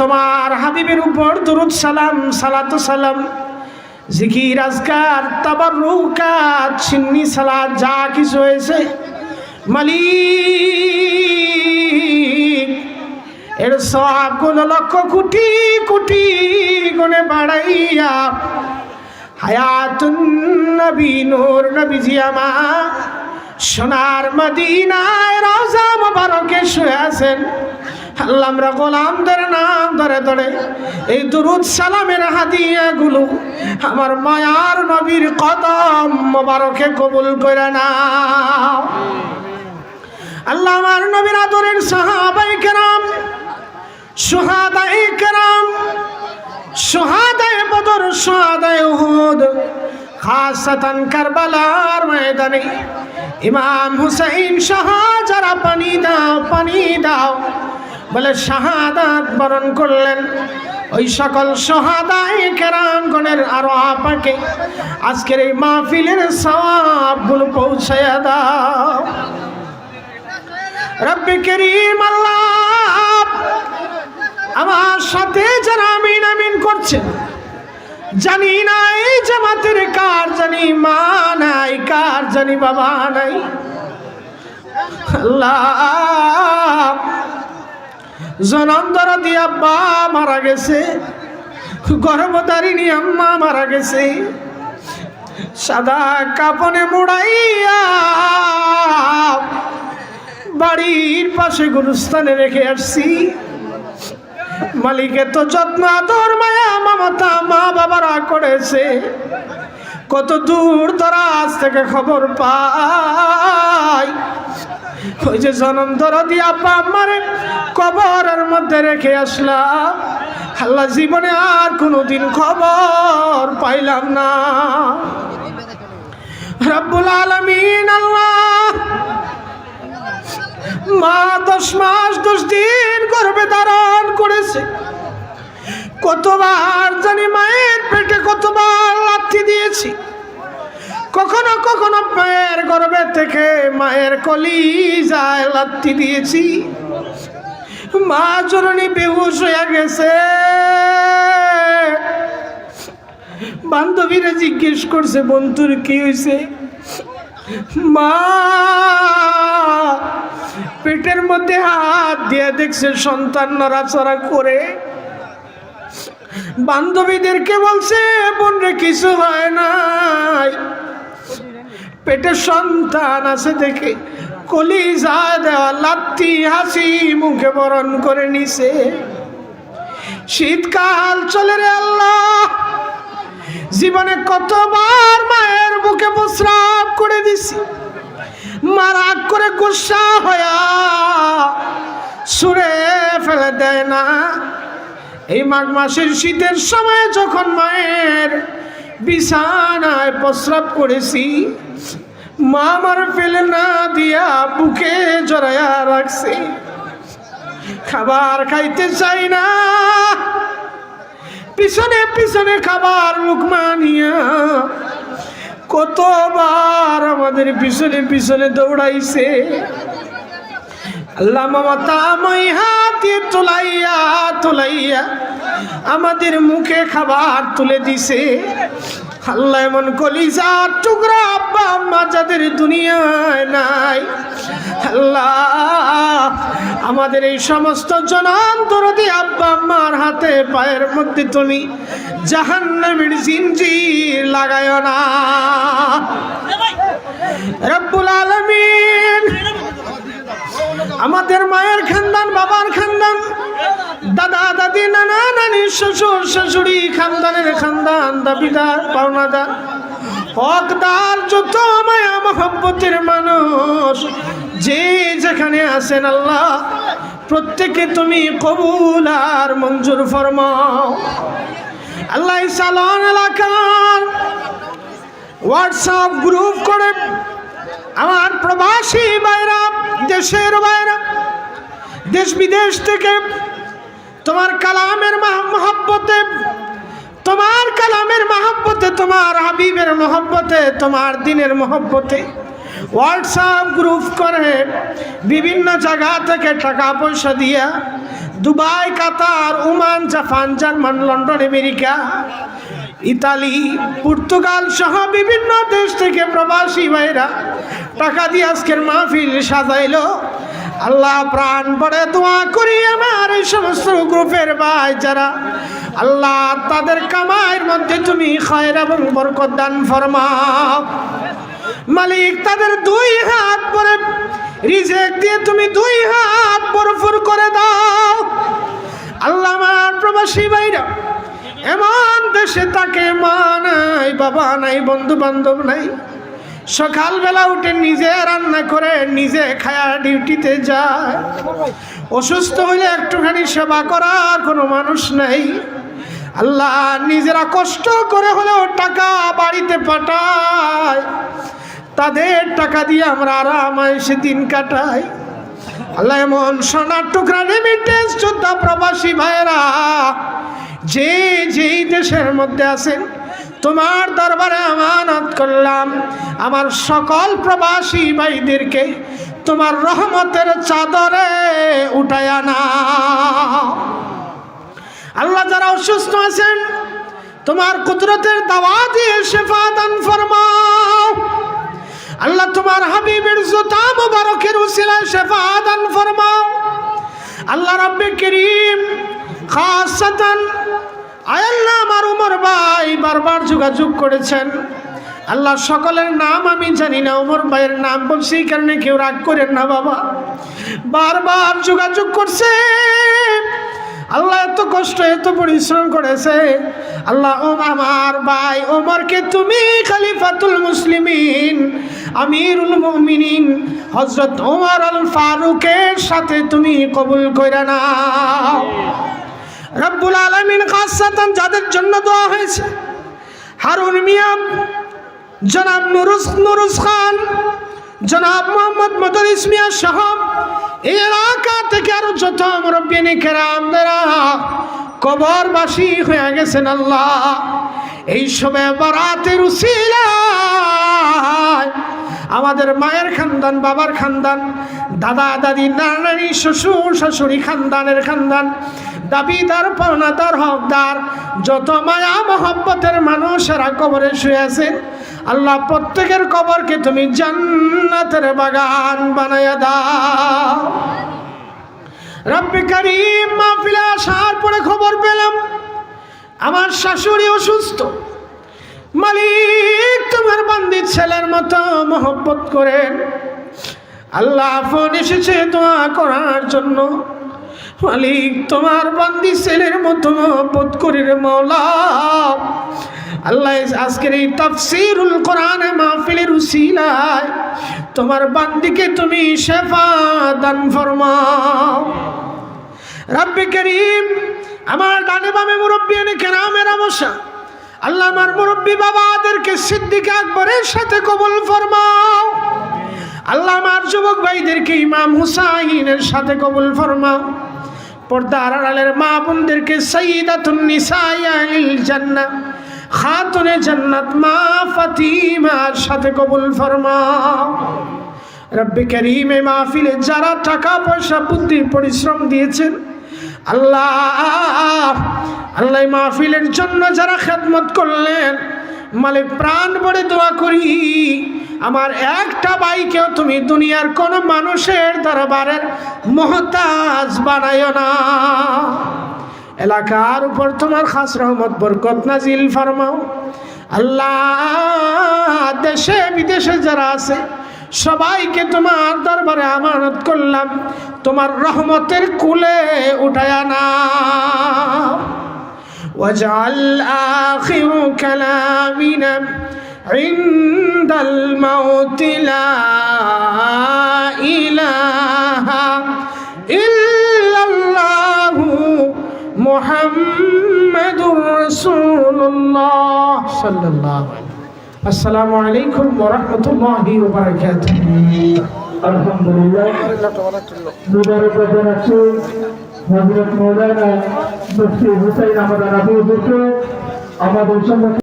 তোমার হাবিবের উপর দুরুদ সালাম, সালাত সালাম। জিকির, আজকার তাবার রুকাত সিন্নি সালাত যা কিছু হয়েছে। মালিক, এর সবগুলো লক্ষ কোটি কোটি গুণে বাড়াইয়া, হায়াতুন নবী, নূর নবীজি সোনার মদিনায় রওজা মোবারকে শুয়ে আছেন। আল্লাহ আমরা গোলামদের নাম ধরে ধরে এই দুরুদ সালামের হাদিয়াগুলো আমার মায়ার নবীর কদম মোবারকে কবুল করে নাও। আল্লাহ আমার নবীর আদরের সাহাবাই কেরাম, সুহাদাই কেরাম সুহাদায় বদর সুহাদায় উহুদ, খাসাতান কারবালার ময়দানে ইমাম হুসাইন সহ যারা পানি দাও পানি দাও। বলে শাহাদাত বরণ করলেন। ওই সকল সহাদায় কেরামগণের আরও আপাকে আজকের এই মাহফিলের সওয়াবগুলো পৌঁছায়া দাও। রব্বে করিম আল্লাহ, আমার সাথে যারা আমিন আমিন করছেন জানি না এই জামাতের কার, জানি মা নাই, কার জানি বাবা নাই। আল্লাহ জনন্দর দিয়ে আব্বা মারা গেছে। গর্ভধারিণী আম্মা মারা গেছে। সাদা কাপনে মুড়াইয়া বাড়ির পাশে গুরুস্থানে রেখে আসছি। মালিকের তো যত্ন, আদর, মায়া, মমতা মা বাবারা করেছে। কত দূর দরাজ থেকে খবর পাই। ওই যে জনম দরদি আব্বা আমারে কবরের মধ্যে রেখে আসলাম আল্লাহ জীবনে আর কোনোদিন খবর পাইলাম না। রব্বুল আলমিন আল্লাহ, মা দশ মাস, দশ দিন গর্ভে ধারণ করেছে। কতবার জানি মায়ের পেটে কতবার লাথি দিয়েছি। কখনো কখনো মায়ের গর্ভে থেকে মায়ের কলি যায় লাথি দিয়েছি। মা জননী বেহুশ হয়ে গেছে। বান্ধবীরা জিজ্ঞেস করছে, বন্ধুর কি হয়েছে মা পেটের মধ্যে হাত দিয়ে দেখছে, সন্তান নড়াচড়া করে। বান্ধবীদেরকে বলছে, বোনরে কিছু হয় নাই। পেটে সন্তান আছে দেখে। কলি যা দেওয়া লাত্তি হাসি মুখে বরণ করে নিছে। শীতকাল চলে রে আল্লাহ। জীবনে কতবার মায়ের বুকে প্রস্রাব করে দিছি। মা রাগ করে গুসা হয়া সুরে ফেলে দেয় না। এই মাঘ মাসের শীতের সময় যখন মায়ের বিছানায় প্রস্রাব করেছি মা আমার ফেলে না দিয়া বুকে জড়াইয়া রাখছে। খাবার খাইতে চাই না। পিছনে পিছনে খাবার লুকমা নিয়া কতবার আমাদের পিছনে পিছনে দৌড়াইছে। আল্লাহ মমতা মই হাতে তোলাইয়া তোলাইয়া আমাদের মুখে খাবার তুলে দিছে। আল্লাহ এমন কলিজা টুকরা আব্বা আম্মা যাদের দুনিয়ায় নাই, আল্লাহ, আমাদের এই সমস্ত জনান্তরদি আব্বা আম্মার হাতে পায়ের মধ্যে তুমি জাহান্নামের জিনজির লাগায় না। রব্বুল আলমিন, আমাদের মায়ের খানদান, বাবার খানদান, দাদা, দাদি, নানা, নানি, শ্বশুর, শাশুড়ি, খানদানের খানদান, দাবিদার, পাওনাদার হকদার যত মায়া মহব্বতের মানুষ। যে যেখানে আছেন আল্লাহ, প্রত্যেকে তুমি কবুল আর মঞ্জুর ফরমাও। আল্লাহ সালন এলাকার হোয়াটসঅ্যাপ গ্রুপ করে আমার প্রবাসী বাইরা দেশের বাইরা দেশ বিদেশ থেকে তোমার কালামের মহব্বতে তোমার কালামের মহব্বতে, তোমার হাবিবের মহব্বতে, তোমার দিনের মহব্বতে হোয়াটসঅ্যাপ গ্রুপ করে, বিভিন্ন জায়গা থেকে টাকা পয়সা দিয়া Dubai, Qatar, Oman, Japan, German, London, America, Italy, Portugal সহ বিভিন্ন দেশ থেকে প্রবাসী ভাইরা টাকা দিয়ে আজকের মাহফিল সাজাইলো। আল্লাহ প্রাণ পড়ে দোয়া করি আমার এই সমস্ত গ্রুপের ভাই যারা। আল্লাহ তাদের কামাইয়ের মধ্যে তুমি খয়ের এবং বরকত দান ফরমাও। মালিক তাদের দুই হাত পরে রিজেক দিয়ে তুমি দুই হাত ভরপুর করে দাও। আল্লাহ আমার প্রবাসী ভাইরা, এমন দেশে তাকে মা নাই, বাবা নাই বন্ধু বান্ধব নাই সকালবেলা উঠে নিজে রান্না করে নিজে খায়া ডিউটিতে যায়। অসুস্থ হলে একটুখানি সেবা করার কোনো মানুষ নাই। আল্লাহ নিজেরা কষ্ট করে হলেও টাকা বাড়িতে পাঠায়। তাদের টাকা দিয়ে আমরা আরাম এসে দিন কাটাই। আল্লাহ এমন সোনার টুকরা রেমিটেন্স যোদ্ধা প্রবাসী ভাইয়েরা, যে যেই দেশের মধ্যে আছেন তোমার দরবারে আমানত করলাম। আমার সকল প্রবাসী ভাইদেরকে তোমার রহমতের চাদরে উঠায় না আল্লাহ যারা অসুস্থ আছেন, তোমার কুদরতের দাওয়া দিয়ে শেফা দান ফরমাও। আল্লাহ তোমার হাবিবের জুতা মুবারকের উসিলায় শেফা দান ফরমাও। আল্লাহ রব্বে করিম, খাসাতান আয় আল্লাহ আমার উমর ভাই বারবার যোগাযোগ করেছেন। আল্লাহ সকলের নাম আমি জানি না, উমর ভাইয়ের নাম বলছি, এই কারণে কেউ রাগ করেন না বাবা। বারবার যোগাযোগ করছে। আল্লাহ এত কষ্ট, এত পরিশ্রম করেছে। আল্লাহ, ও আমার ভাই ওমরকে তুমি খালিফাতুল মুসলিমিন, আমিরুল মুমিনিন হজরত ওমর আল ফারুকের সাথে তুমি কবুল করে নাও। রব্বুল আলমিন খাসাতান যাদের জন্য দেওয়া হয়েছে। হারুন মিয়াম জনাব নুরুস নুরুস খান, জনাব মোহাম্মদ মদর ইসমিয়া সহ এলাকা থেকে আরও যত মুরব্বিনী কেরামদেরা কবরবাসী হয়ে গেছেন আল্লাহ। এই সময় বারাতের আমাদের মায়ের খানদান, বাবার খানদান দাদা দাদি নানানি শ্বশুর শাশুড়ি খানদানের খানদান দাবিদার পাওনাদার হকদার যত মায়া মহব্বতের মানুষেরা কবরে শুয়ে আছে। আল্লাহ প্রত্যেকের কবরকে তুমি জান্নাতের বাগান বানাইয়া দাও। রব্বি করিম আসার পরে খবর পেলাম, আমার শাশুড়ি অসুস্থ। মালিক তোমার বান্দি ছেলের মতো মহব্বত করেন। আল্লাহ ফোন এসেছে দোয়া করার জন্য। মালিক, তোমার বান্দি ছেলের মতো মহব্বত করে রে মৌলা আল্লাহ আজকের এই তাফসিরুল কোরআনে মাহফিলের উসিলায় তোমার বান্দিকে তুমি শেফা দান ফরমাও। রাব্বে করিম, আমার ডানে বামে মুরব্বী এনে কেরামেরা বসা আল্লাহ আমার মুরব্বী বাবাদেরকে সিদ্দিক আকবরের সাথে কবুল ফরমাও। আল্লাহ আমার যুবক ভাইদেরকে ইমাম হুসাইনের সাথে কবুল ফরমাও। পর্দার আড়ালের মা বোনদেরকে সঈদাতুন নিসাইল জান্নাত খাতুনে জান্নাত মা ফাতিমার সাথে কবুল ফরমাও রব্বে করিম মাহফিলে যারা টাকা, পয়সা, বুদ্ধি, পরিশ্রম দিয়েছেন, আল্লাহ আল্লাহ মাহফিলের জন্য যারা খেদমত করলেন মালিক প্রাণ ভরে দোয়া করি। আমার একটা বাইকেও তুমি দুনিয়ার কোন মানুষের দরবারের মহতাজ বানায় না। এলাকার উপর তোমার খাস রহমত, বরকত নাজিল ফরমাও। আল্লাহ, দেশে বিদেশে যারা আছে, সবাইকে তোমার দরবারে আমানত করলাম। তোমার রহমতের কুলে উঠায় না واجعل آخر كلامنا عند الموت لا إله إلا الله محمد رسول الله صلى الله عليه وسلم. السلام عليكم ورحمة الله وبركاته. الحمد لله. হজরত মৌলানা মুফতি হুসাইন আহমদ আবু আমাদের সম্মুখে